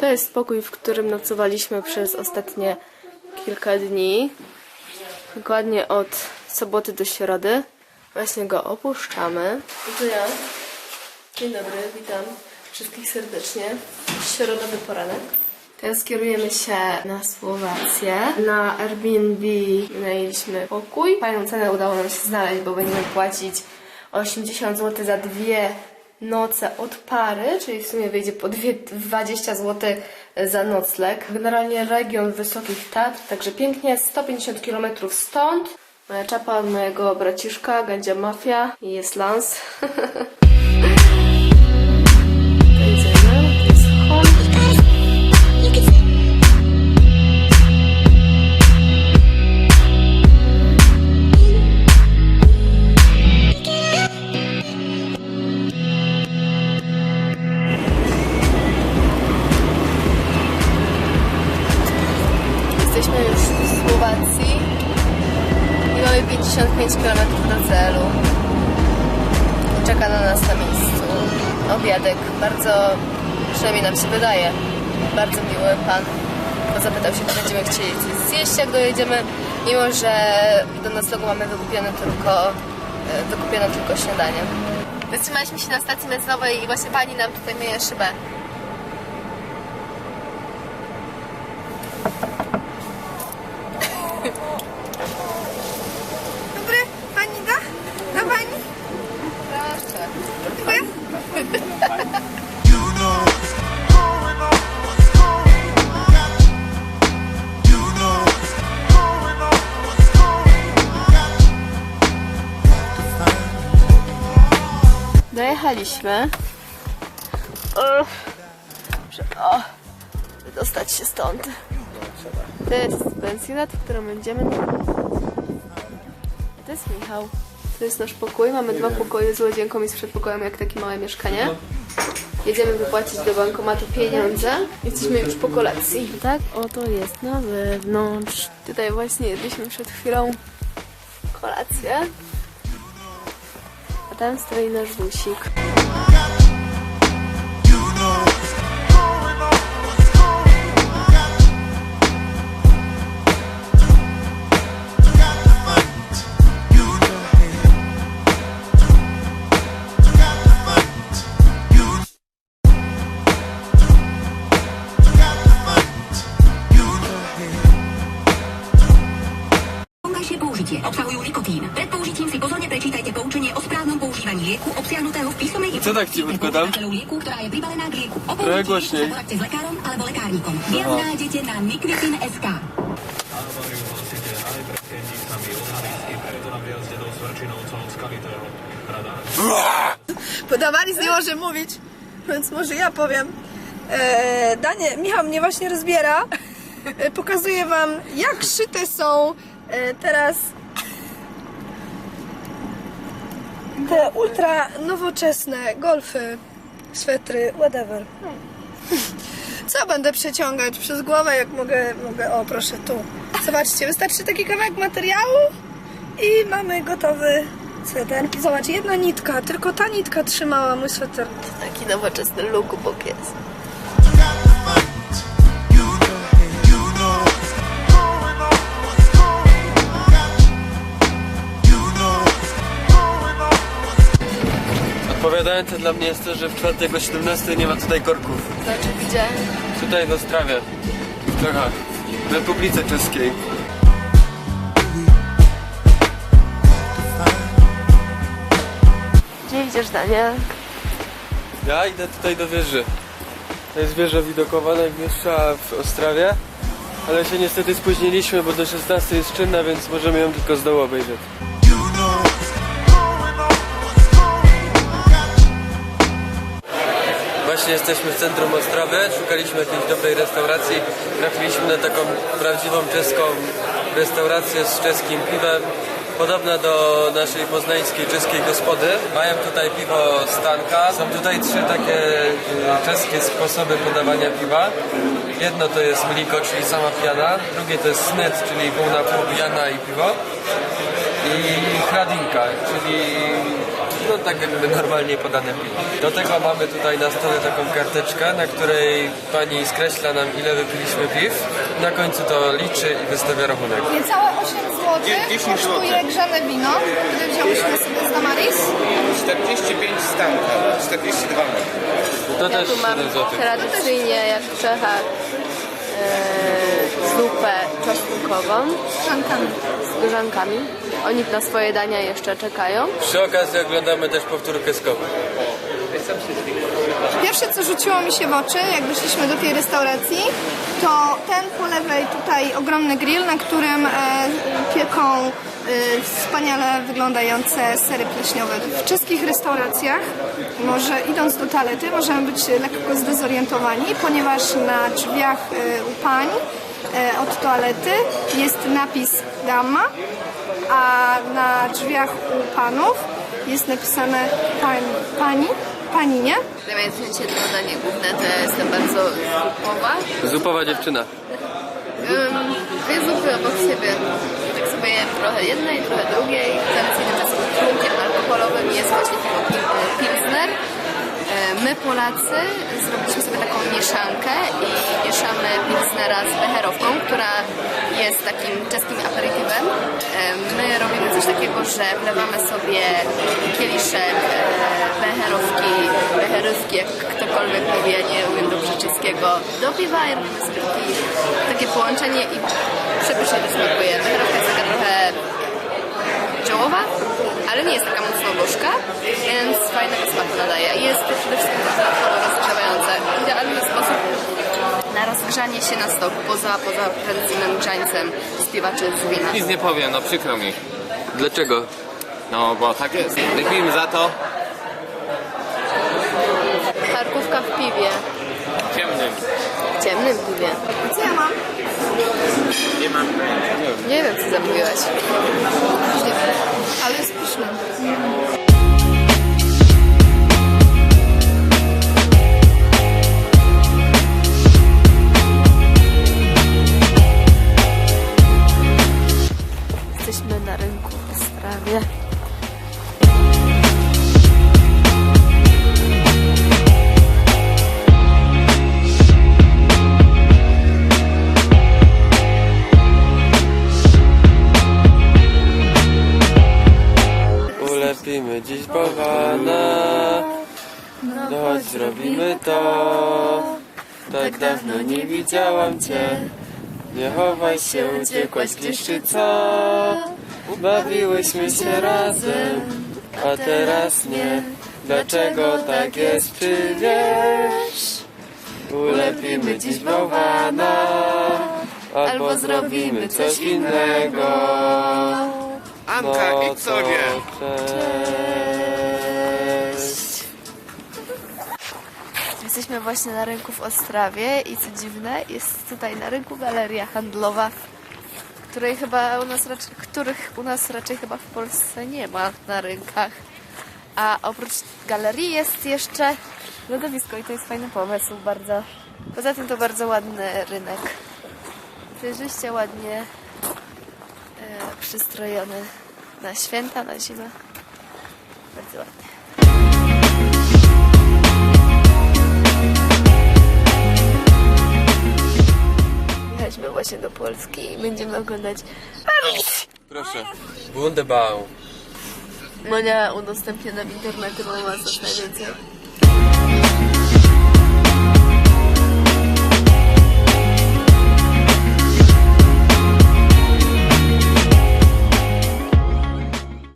To jest pokój, w którym nocowaliśmy przez ostatnie kilka dni. Dokładnie od soboty do środy. Właśnie go opuszczamy. To ja. Dzień dobry, witam wszystkich serdecznie. Środowy poranek. Teraz kierujemy się na Słowację. Na Airbnb wynajęliśmy pokój. Fajną cenę udało nam się znaleźć, bo będziemy płacić 80 zł za dwie noce od pary, czyli w sumie wyjdzie po dwie, 20 zł za nocleg. Generalnie region Wysokich Tatr, także pięknie, 150 km stąd. Moja czapa od mojego braciszka, Gędzia Mafia i jest Lans. I czeka na nas na miejscu obiadek. Bardzo, przynajmniej nam się wydaje, bardzo miły pan. Bo zapytał się, czy będziemy chcieli coś zjeść, jak dojedziemy, mimo że do noclegu mamy wykupione tylko, e, wykupione tylko śniadanie. Zatrzymaliśmy się na stacji benzynowej i właśnie pani nam tutaj myje szybę. On. Dojechaliśmy. O, Muszę- o, wydostać się stąd. To jest pensjonat, w którym będziemy. To jest Michał. To jest nasz pokój. Mamy dwa pokoje z łazienką i z przedpokojem, jak takie małe mieszkanie. Jedziemy wypłacić do bankomatu pieniądze. Jesteśmy już po kolacji. Tak, oto jest na zewnątrz. Tutaj właśnie jedliśmy przed chwilą kolację. A tam stoi nasz busik. Know what's going on, what's going on. Lieku obsiahnutého v písomnej Co tak ci podkładam? používateľov lieku, ktorá je pribalená k lieku. S lekárom alebo lekárnikom. Viac nájdete na nikvitin.sk. Aj pred preto na do. Podawali nie może mówić, więc może ja powiem. E, Danie, Michał mnie właśnie rozbiera. E, pokazuję wam, jak szyte są e, teraz te ultra nowoczesne golfy, swetry, whatever. Co będę przeciągać przez głowę, jak mogę, mogę, o proszę tu. Zobaczcie, wystarczy taki kawałek materiału i mamy gotowy sweter. I zobacz, jedna nitka, tylko ta nitka trzymała mój sweter. Taki nowoczesny lookbook jest. What's Odpowiadające dla mnie jest to, że w czwartek o 17 nie ma tutaj korków. Znaczy gdzie? Tutaj w Ostrawie. W Czechach. W Republice Czeskiej. Gdzie idziesz, Daniel? Ja idę tutaj do wieży. To jest wieża widokowa najwyższa w Ostrawie. Ale się niestety spóźniliśmy, bo do 16 jest czynna, więc możemy ją tylko z dołu obejrzeć. Właśnie jesteśmy w centrum Ostrawy, szukaliśmy jakiejś dobrej restauracji. Trafiliśmy na taką prawdziwą czeską restaurację z czeskim piwem. Podobna do naszej poznańskiej czeskiej gospody. Mają tutaj piwo Stanka. Są tutaj trzy takie e, czeskie sposoby podawania piwa. Jedno to jest mliko, czyli sama piana. Drugie to jest snet, czyli pół na pół piana i piwo. I hradinka, czyli no tak jakby normalnie podane piwo. Do tego mamy tutaj na stole taką karteczkę, na której pani skreśla nam ile wypiliśmy piw. Na końcu to liczy i wystawia rachunek. Niecałe 8 zł 10 zł. kosztuje grzane wino, które wzięłyśmy sobie z Damaris. 45 stanka, 42 metry. To Ja też tu mam 7 zł. tradycyjnie, jak w Czechach, e, zupę czosnkową z grzankami. Oni na swoje dania jeszcze czekają. Przy okazji oglądamy też powtórkę skoku. Pierwsze, co rzuciło mi się w oczy, jak wyszliśmy do tej restauracji, to ten po lewej tutaj ogromny grill, na którym e, pieką e, wspaniale wyglądające sery pleśniowe. W czeskich restauracjach, może idąc do toalety, możemy być lekko zdezorientowani, ponieważ na drzwiach e, u pań e, od toalety jest napis dama, a na drzwiach u panów jest napisane pani, pani, pani nie? Zamiast jedno danie główne, to ja jestem bardzo zupowa. Zupowa dziewczyna. Um, dwie zupy obok siebie. Tak sobie jem trochę jednej, trochę drugiej. Tradycyjnym czasem trunkiem alkoholowym jest właśnie piwo Pil- Pilsner. E, My Polacy zrobiliśmy sobie taką mieszankę i mieszamy Pilsnera z becherowką, która jest takim czeskim aperytywem. My robimy coś takiego, że wlewamy sobie kieliszek e, becherowki, becherówki, jak ktokolwiek ja nie umiem dobrze czeskiego, do piwa i robimy sobie taki, takie połączenie i przepysznie to smakuje. Becherowka jest taka trochę czołowa, ale nie jest taka mocno gorzka, więc fajnego smaku nadaje. I Jest to przede wszystkim bardzo rozgrzewające. Idealny sposób na rozgrzanie się na stoku, poza, poza tradycyjnym grzańcem z piwa czy z wina. Nic nie powiem, no przykro mi. Dlaczego? No bo tak jest. Wypijmy za to. Charkówka w piwie, Ciemnym. w ciemnym piwie. Co ja mam? Nie mam. Nie wiem, co zamówiłaś. Ale jest chodź zrobimy to. Tak dawno nie widziałam cię, nie chowaj się, uciekłaś gdzieś czy co? Bawiłyśmy się razem, a teraz nie. Dlaczego tak jest, czy wiesz? Ulepimy dziś bałwana, albo zrobimy coś innego. Anka, No idź sobie. Cześć. Jesteśmy właśnie na rynku w Ostrawie i co dziwne, jest tutaj na rynku galeria handlowa, której chyba u nas raczej, których u nas raczej chyba w Polsce nie ma na rynkach. A oprócz galerii jest jeszcze lodowisko i to jest fajny pomysł bardzo. Poza tym to bardzo ładny rynek. Przejrzyście ładnie e, przystrojony na święta, na zimę. Bardzo ładnie. Jechaliśmy właśnie do Polski i będziemy oglądać Proszę. Wunderbaum. Monia udostępnia nam internety, bo ma coś najwięcej.